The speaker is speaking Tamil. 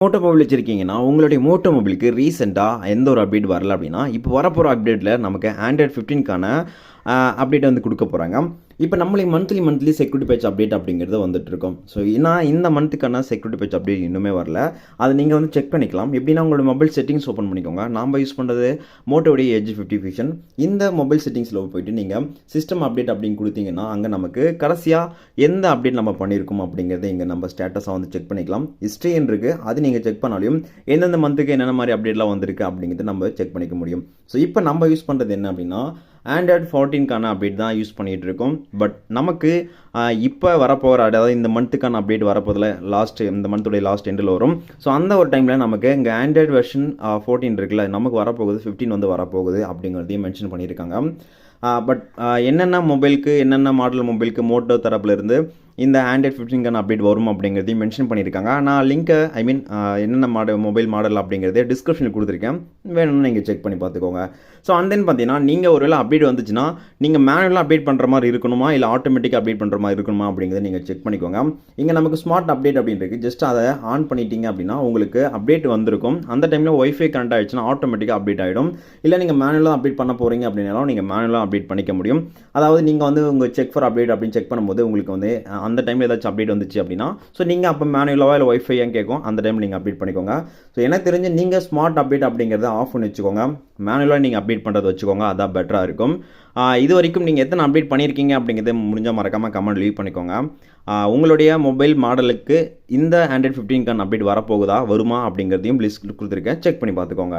மோட்டோ மொபைல் வச்சுருக்கீங்கன்னா உங்களுடைய மோட்டோ மொபைலுக்கு ரீசெண்டாக எந்த ஒரு அப்டேட் வரல அப்படின்னா இப்போ வரப்போகிற அப்டேட்டில் நமக்கு ஆண்ட்ராய்ட் ஃபிஃப்டீன்கான அப்டேட் வந்து கொடுக்க போகிறாங்க இப்போ நம்மளுக்கு monthly monthly security patch update அப்படிங்கிறது வந்துட்டு இருக்கும். ஸோ நான் இந்த மந்த்துக்கான செக்யூரிட்டி பேட்ச் அப்டேட் இன்னுமே வரல. அதை நீங்கள் வந்து செக் பண்ணிக்கலாம். எப்படின்னா உங்களோட மொபைல் செட்டிங்ஸ் ஓப்பன் பண்ணிக்கோங்க. நாம் யூஸ் பண்ணுறது மோட்டோடைய எஜ் ஃபிஃப்டி ஃபிஷன் இந்த மொபைல் செட்டிங்ஸில் போயிட்டு நீங்கள் சிஸ்டம் அப்டேட் அப்படின்னு கொடுத்தீங்கன்னா அங்கே நமக்கு கடைசியாக எந்த அப்டேட் நம்ம பண்ணியிருக்கோம் அப்படிங்கிறத இங்கே நம்ம ஸ்டேட்டஸாக வந்து செக் பண்ணிக்கலாம். ஹிஸ்ட்ரின்னு இருக்குது அது நீங்கள் செக் பண்ணாலையும் எந்தெந்த மந்த்துக்கு என்னென்ன மாதிரி அப்டேட்லாம் வந்திருக்கு அப்படிங்கிறத நம்ம செக் பண்ணிக்க முடியும். ஸோ இப்போ நம்ம யூஸ் பண்ணுறது என்ன அப்படின்னா ஆண்ட்ராய்ட் ஃபோர்டீன்கான அப்டேட் தான் யூஸ் பண்ணிகிட்டு இருக்கோம். பட் நமக்கு இப்போ வரப்போகிற அதாவது இந்த மந்த்துக்கான அப்டேட் வரப்போதில் லாஸ்ட் இந்த மந்த்துடைய லாஸ்ட் எண்டில் வரும். ஸோ அந்த ஒரு டைமில் நமக்கு இங்கே ஆண்ட்ராய்டு வெர்ஷன் ஃபோர்டீன் இருக்குல்ல நமக்கு வரப்போகுது ஃபிஃப்டீன் வந்து வரப்போகுது அப்படிங்கிறதையும் மென்ஷன் பண்ணியிருக்காங்க. பட் என்னென்ன மொபைலுக்கு என்னென்ன மாடல் மொபைலுக்கு மோட்டோ தரப்புலேருந்து இந்த ஆண்ட்ராய்ட் ஃபிஃப்டீன்கான அப்டேட் வரும் அப்படிங்கிறதையும் மென்ஷன் பண்ணியிருக்காங்க. நான் லிங்க்கை ஐ மீன் என்னென்ன மாடல் மொபைல் மாடல் அப்படிங்கிறதே டிஸ்கிரிப்ஷனில் கொடுத்துருக்கேன். வேணும்னு நீங்கள் செக் பண்ணி பார்த்துக்கோங்க. ஸோ அண்ட் தென் பார்த்தீங்கன்னா நீங்கள் ஒருவேளை அப்டேட் வந்துச்சுன்னா நீங்கள் மேனுவலாக அப்டேட் பண்ணுற மாதிரி இருக்கணுமா? இல்லை ஆட்டோமேட்டிக்காக அப்டேட் பண்ணுற மாதிரி இருக்கணுமா அப்படிங்கிறத நீங்கள் செக் பண்ணிக்கோங்க. இங்கே நமக்கு ஸ்மார்ட் அப்டேட் அப்படின்றது ஜஸ்ட் அதை ஆன் பண்ணிட்டீங்க அப்படின்னா உங்களுக்கு அப்டேட் வந்திருக்கும். அந்த டைமில் ஒய்ஃபை கனெக்ட் ஆகிடுச்சுன்னா ஆட்டோமேட்டிக்காக அப்டேட் ஆகிடும் இல்லை நீங்கள் மேனுவலாக அப்டேட் பண்ண போகிறீங்க அப்படின்னாலும் நீங்கள் மேனுவலாக அப்டேட் பண்ணிக்க முடியும். அதாவது நீங்கள் வந்து உங்கள் செக் ஃபார் அப்டேட் அப்படின்னு செக் பண்ணும்போது உங்களுக்கு வந்து அந்த டைமில் ஏதாச்சும் அப்டேட் வந்துச்சு அப்படின்னா ஸோ நீங்கள் அப்போ மேனுவலாக இல்லை ஒய்ஃபையாக கேட்கும் அந்த டைம் நீங்கள் அப்டேட் பண்ணிக்கோங்க. ஸோ எனக்கு தெரிஞ்சு நீங்கள் ஸ்மார்ட் அப்டேட் அப்படிங்கிறத ஆஃப் பண்ணி வச்சுக்கோங்க. மேனுவலாக நீங்கள் அப்டேட் பண்ணுறது வச்சுக்கோங்க அதான் பெட்டராக இருக்கும். இது வரைக்கும் நீங்கள் எத்தனை அப்டேட் பண்ணியிருக்கீங்க அப்படிங்கிறத முடிஞ்சால் மறக்காமல் கமெண்ட் லீவ் பண்ணிக்கோங்க. உங்களுடைய மொபைல் மாடலுக்கு இந்த ஆண்ட்ராய்ட் ஃபிஃப்டீன்கான் அப்டேட் வரப்போகுதா வருமா அப்படிங்கிறதையும் லிஸ்ட் கொடுத்துருக்கேன். செக் பண்ணி பார்த்துக்கோங்க.